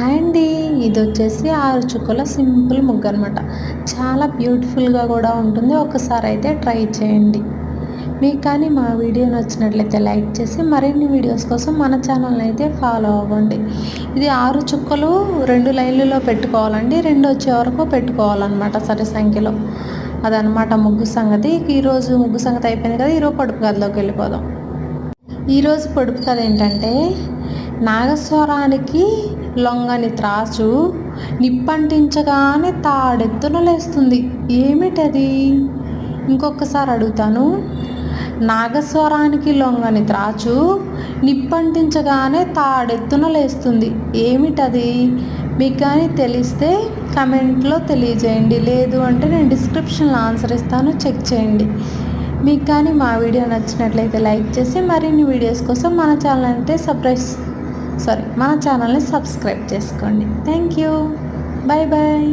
Hi అండి ఇది వచ్చేసి ఆరు చుక్కల సింపుల్ ముగ్గు అనమాట చాలా బ్యూటిఫుల్గా కూడా ఉంటుంది. ఒకసారి అయితే ట్రై చేయండి. మీకు కానీ మా వీడియో నచ్చినట్లయితే లైక్ చేసి మరిన్ని వీడియోస్ కోసం మన ఛానల్ని అయితే ఫాలో అవ్వండి. ఇది ఆరు చుక్కలు రెండు లైన్లలో పెట్టుకోవాలండి. రెండు వచ్చే వరకు పెట్టుకోవాలన్నమాట సరి సంఖ్యలో. అదనమాట ముగ్గు సంగతి. ఈరోజు ముగ్గు సంగతి అయిపోయింది కదా ఈరోజు పొడుపు గదిలోకి వెళ్ళిపోదాం. ఈరోజు పొడుపు కథ ఏంటంటే నాగస్వరానికి లొంగని త్రాసు నిప్పంటించగానే తాడెత్తున లేస్తుంది. ఏమిటది? ఇంకొకసారి అడుగుతాను. నాగస్వరానికి లొంగని త్రాచు నిప్పంటించగానే తాడెత్తున లేస్తుంది. ఏమిటది? మీకు కానీ తెలిస్తే కమెంట్లో తెలియజేయండి. లేదు అంటే నేను డిస్క్రిప్షన్లో ఆన్సర్ ఇస్తాను. చెక్ చేయండి. మీకు కానీ మా వీడియో నచ్చినట్లయితే లైక్ చేసి మరిన్ని వీడియోస్ కోసం మన ఛానల్ అంటే సబ్స్క్రైబ్ సారీ మన ఛానల్ని సబ్స్క్రైబ్ చేసుకోండి. Thank you bye bye